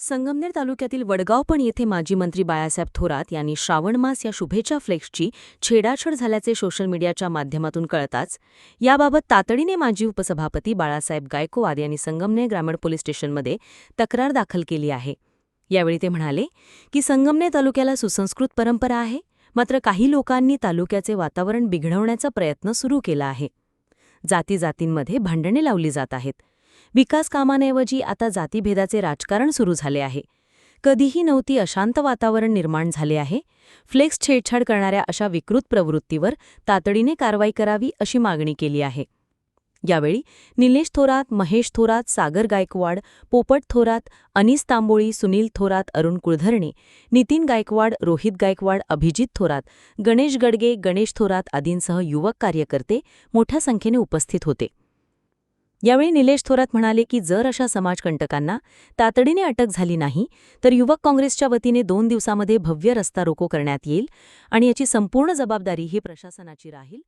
संगमनेर तालुक्यातील वडगावपण येथे माजी मंत्री बाळासाहेब थोरात यांनी श्रावण मास या शुभेच्छा फ्लेक्सची छेडाछड झाल्याचे सोशल मीडियाच्या माध्यमातून कळताच याबाबत तातडीने माजी उपसभापती बाळासाहेब गायकवाड यांनी संगमनेर ग्रामीण पोलीस स्टेशनमध्ये तक्रार दाखल केली आहे. यावेळी ते म्हणाले की संगमनेर तालुक्याला सुसंस्कृत परंपरा आहे मात्र काही लोकांनी तालुक्याचे वातावरण बिघडवण्याचा प्रयत्न सुरू केला आहे. जाती जातींमध्ये भांडणे लावली जात आहेत. विकास कामांऐवजी आता जातीभेदाचे राजकारण सुरू झाले आहे. कधीही नव्हती अशांत वातावरण निर्माण झाले आहे. फ्लेक्स छेडछाड करणाऱ्या अशा विकृत प्रवृत्तीवर तातडीने कारवाई करावी अशी मागणी केली आहे. यावेळी निलेश थोरात महेश थोरात सागर गायकवाड पोपट थोरात अनिस तांबोळी सुनील थोरात अरुण कुळधरणे नितीन गायकवाड रोहित गायकवाड अभिजित थोरात गणेश गडगे गणेश थोरात आदींसह युवक कार्यकर्ते मोठ्या संख्येने उपस्थित होते. यावेळी निलेश थोरात म्हणाले की जर अशा समाजकंटकांना तातडीने अटक झाली नाही तर युवक काँग्रेसच्या वतीने दोन दिवसामध्ये भव्य रस्ता रोको करण्यात येईल आणि याची संपूर्ण जबाबदारी ही प्रशासनाची राहील.